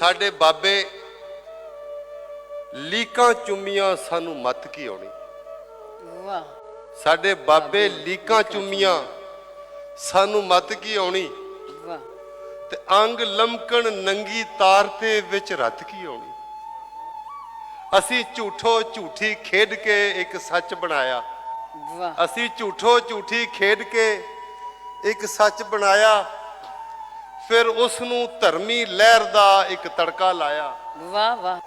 ਸਾਡੇ ਬਾਬੇ ਲੀਕਾਂ ਚੁੰਮੀਆਂ ਸਾਨੂੰ ਮੱਤ ਕੀ ਆਉਣੀ? ਵਾਹ। ਸਾਡੇ ਬਾਬੇ ਲੀਕਾਂ ਚੁੰਮੀਆਂ। ਸਾਨੂੰ ਮੱਤ ਕੀ ਆਉਣੀ? ਵਾਹ। ਤੇ ਅੰਗ ਲਮਕਣ ਨੰਗੀ ਤਾਰ ਤੇ ਵਿੱਚ ਰੱਤ ਕੀ ਆਉਣੀ? ਅਸੀਂ ਝੂਠੋ ਝੂਠੀ ਖੇਡ ਕੇ ਇੱਕ ਸੱਚ ਬਣਾਇਆ। ਵਾਹ। ਅਸੀਂ ਝੂਠੋ ਝੂਠੀ ਖੇਡ ਕੇ ਇੱਕ ਸੱਚ ਬਣਾਇਆ। ਫਿਰ ਉਸ ਨੂੰ ਧਰਮੀ ਲਹਿਰ ਦਾ ਇੱਕ ਤੜਕਾ ਲਾਇਆ। ਵਾਹ ਵਾਹ।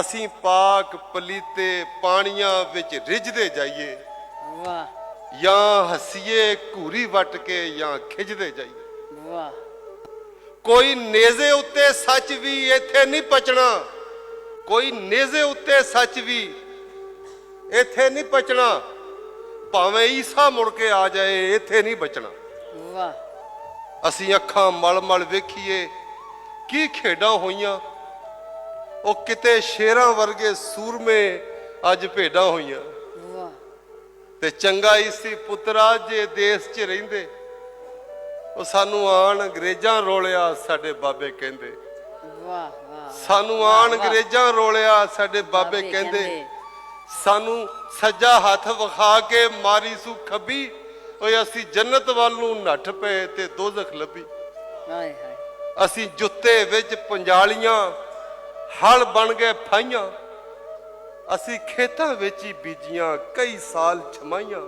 ਅਸੀਂ ਪਾਕ ਪਲੀਤੇ ਪਾਣੀਆਂ ਵਿੱਚ ਰਿੱਝਦੇ ਜਾਈਏ। ਵਾਹ। ਜਾਂ ਹੱਸੀਏ ਘੂਰੀ ਵੱਟ ਕੇ ਜਾਂ ਖਿੱਚਦੇ ਜਾਈਏ। ਵਾਹ। ਕੋਈ ਨੇਜ਼ੇ ਉੱਤੇ ਸੱਚ ਵੀ ਇੱਥੇ ਨਹੀਂ ਪਚਣਾ। ਕੋਈ ਨੇਜ਼ੇ ਉੱਤੇ ਸੱਚ ਵੀ ਇੱਥੇ ਨਹੀਂ ਪਚਣਾ। ਭਾਵੇਂ ਈਸਾ ਮੁੜ ਕੇ ਆ ਜਾਏ ਇੱਥੇ ਨਹੀਂ ਬਚਣਾ। ਵਾਹ। ਅਸੀਂ ਅੱਖਾਂ ਮਲ-ਮਲ ਵੇਖੀਏ ਕੀ ਖੇਡਾਂ ਹੋਈਆਂ? ਉਹ ਕਿਤੇ ਸ਼ੇਰਾਂ ਵਰਗੇ ਸੂਰਮੇ ਅੱਜ ਭੇਡਾਂ ਹੋਈਆਂ। ਵਾਹ। ਤੇ ਚੰਗਾ ਹੀ ਸੀ ਪੁੱਤਰਾ ਜੇ ਦੇਸ਼ 'ਚ ਰਹਿੰਦੇ। ਉਹ ਸਾਨੂੰ ਆਣ ਅੰਗਰੇਜ਼ਾਂ ਰੋਲਿਆ ਸਾਡੇ ਬਾਬੇ ਕਹਿੰਦੇ। ਵਾਹ ਵਾਹ। ਸਾਨੂੰ ਆਣ ਅੰਗਰੇਜ਼ਾਂ ਰੋਲਿਆ ਸਾਡੇ ਬਾਬੇ ਕਹਿੰਦੇ। ਸਾਨੂੰ ਸੱਜਾ ਹੱਥ ਵਿਖਾ ਕੇ ਮਾਰੀ ਸੂ ਖੱਬੀ। ਓਏ ਅਸੀਂ ਜੰਨਤ ਵੱਲ ਨੂੰ ਨੱਠ ਪਏ ਤੇ ਦੋਜ਼ਖ ਲੱਭੀ। ਹਾਏ ਹਾਏ। ਅਸੀਂ ਜੁੱਤੇ ਵਿੱਚ ਪੰਜਾਲੀਆਂ ਹਲ ਬਣ ਗਏ ਫਾਈਆਂ। ਅਸੀਂ ਖੇਤਾਂ ਵਿੱਚ ਹੀ ਬੀਜੀਆਂ ਕਈ ਸਾਲ ਛਮਾਈਆਂ।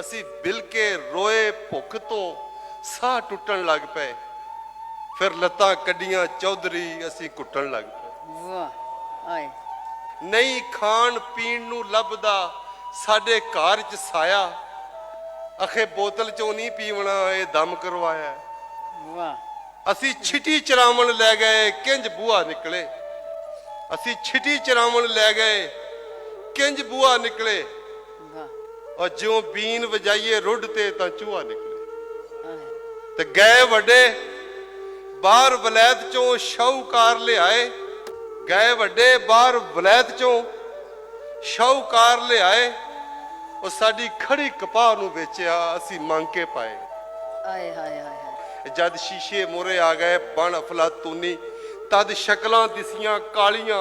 ਅਸੀਂ ਬਿਲ ਕੇ ਰੋਏ ਭੁੱਖ ਤੋਂ ਸਾਹ ਟੁੱਟਣ ਲੱਗ ਪਏ। ਫਿਰ ਲੱਤਾਂ ਕੱਢੀਆਂ ਚੌਧਰੀ ਅਸੀਂ ਕੁੱਟਣ ਲੱਗ ਪਏ। ਵਾਹ ਹਾਏ। ਨਹੀਂ ਖਾਣ ਪੀਣ ਨੂੰ ਲੱਭਦਾ ਸਾਡੇ ਘਰ 'ਚ ਸਾਇਆ। ਅਖੇ ਬੋਤਲ ਚੋਂ ਨਹੀਂ ਪੀਵਣਾ ਇਹ ਦਮ ਕਰਵਾਇਆ। ਵਾਹ। ਅਸੀਂ ਛਿਟੀ ਚਰਾਵਣ ਲੈ ਗਏ ਕਿੰਜ ਬੂਹਾ ਨਿਕਲੇ। ਅਸੀਂ ਛਿਟੀ ਚਰਾਵਣ ਲੈ ਗਏ ਕਿੰਜ ਬੂਹਾ ਨਿਕਲੇ। ਔਰ ਜਿਉਂ ਬੀਨ ਵਜਾਈਏ ਰੁੱਡ ਤੇ ਤਾਂ ਚੂਹਾ ਨਿਕਲੇ। ਤੇ ਗਏ ਵੱਡੇ ਬਾਹਰ ਵਲੈਤ ਚੋਂ ਸ਼ਾਹੂਕਾਰ ਲਿਆਏ। ਗਏ ਵੱਡੇ ਬਾਹਰ ਵਲੈਤ ਚੋਂ ਸ਼ਾਹੂਕਾਰ ਲਿਆਏ। ਉਹ ਸਾਡੀ ਖੜੀ ਕਪਾਹ ਨੂੰ ਵੇਚਿਆ ਅਸੀਂ ਮੰਗ ਕੇ ਪਾਏ। ਹਾਏ ਹਾਏ ਹਾਏ। ਜਦ ਸ਼ੀਸ਼ੇ ਮੋਰੇ ਆ ਗਏ ਬਣ ਅਫਲਾਤੂਨੀ ਤਦ ਸ਼ਕਲਾਂ ਦਿਸੀਆਂ ਕਾਲੀਆਂ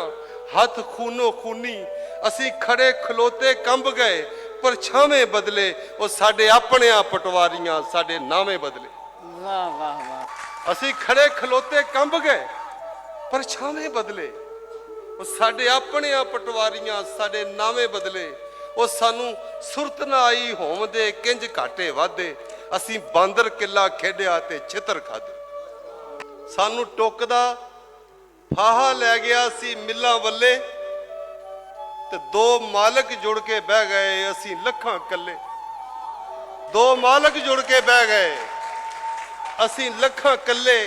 ਹੱਥ ਖੂਨੋ ਖੂਨੀ ਅਸੀਂ ਖੜੇ ਖਲੋਤੇ ਕੰਬ ਗਏ ਪਰਛਾਵੇਂ ਬਦਲੇ ਉਹ ਸਾਡੇ ਆਪਣਿਆਂ ਪਟਵਾਰੀਆਂ ਸਾਡੇ ਨਾਵੇਂ ਬਦਲੇ। ਵਾਹ ਵਾਹ ਵਾਹ। ਅਸੀਂ ਖੜੇ ਖਲੋਤੇ ਕੰਬ ਗਏ ਪਰਛਾਵੇਂ ਬਦਲੇ। ਉਹ ਸਾਡੇ ਆਪਣਿਆਂ ਪਟਵਾਰੀਆਂ ਸਾਡੇ ਨਾਵੇਂ ਬਦਲੇ। ਉਹ ਸਾਨੂੰ ਸੁਰਤ ਨਾ ਆਈ ਹੋਮ ਦੇ ਕਿੰਜ ਘਾਟੇ ਵਾਦੇ ਅਸੀਂ ਬਾਂਦਰ ਕਿੱਲਾ ਖੇਡਿਆ ਤੇ ਛਿੱਤਰ ਖਾਦੇ ਸਾਨੂੰ ਟੋਕਦਾ, ਫਾਹਾ ਲੈ ਗਿਆ ਸੀ ਮਿੱਲਾਂ ਵੱਲੇ। ਤੇ ਦੋ ਮਾਲਕ ਜੁੜ ਕੇ ਬਹਿ ਗਏ, ਅਸੀਂ ਲੱਖਾਂ ਕੱਲੇ ਦੋ ਮਾਲਕ ਜੁੜ ਕੇ ਬਹਿ ਗਏ, ਅਸੀਂ ਲੱਖਾਂ ਕੱਲੇ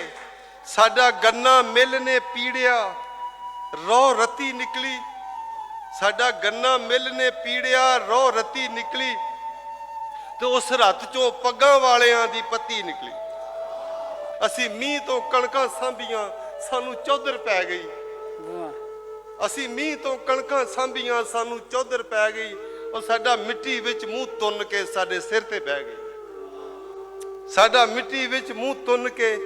ਸਾਡਾ ਗੰਨਾ ਮਿਲ ਨੇ ਪੀੜਿਆ, ਰੋ ਰਤੀ ਨਿਕਲੀ। ਸਾਡਾ ਗੰਨਾ ਮਿਲ ਨੇ ਪੀੜਿਆ ਰੋ ਰਤੀ ਨਿਕਲੀ ਤੇ ਉਸ ਰਤ ਚੋਂ ਪੱਗਾਂ ਵਾਲਿਆਂ ਦੀ ਪੱਤੀ ਨਿਕਲੀ। ਅਸੀਂ ਮੀਂਹ ਤੋਂ ਕਣਕਾਂ ਸਾਂਭੀਆਂ, ਸਾਨੂੰ ਚੌਧਰ ਪੈ ਗਈ। ਅਸੀਂ ਮੀਂਹ ਤੋਂ ਕਣਕਾਂ ਸਾਂਭੀਆਂ, ਸਾਨੂੰ ਚੌਧਰ ਪੈ ਗਈ। ਉਹ ਸਾਡਾ ਮਿੱਟੀ ਵਿੱਚ ਮੂੰਹ ਤੁੰਨ ਕੇ ਸਾਡੇ ਸਿਰ ਤੇ ਬਹਿ ਗਈ। ਸਾਡਾ ਮਿੱਟੀ ਵਿੱਚ ਮੂੰਹ ਤੁੰਨ ਕੇ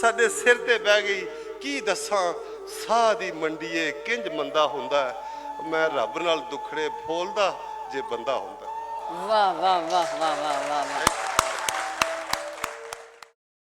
ਸਾਡੇ ਸਿਰ ਤੇ ਬਹਿ ਗਈ। ਕੀ ਦੱਸਾਂ, ਸਾਹ ਦੀ ਮੰਡੀਏ ਕਿੰਜ ਮੰਦਾ ਹੁੰਦਾ ਹੈ। ਮੈਂ ਰੱਬ ਨਾਲ ਦੁੱਖੜੇ ਫੋਲਦਾ ਜੇ ਬੰਦਾ ਹੁੰਦਾ। ਵਾਹ ਵਾਹ ਵਾਹ ਵਾਹ ਵਾਹ ਵਾਹ।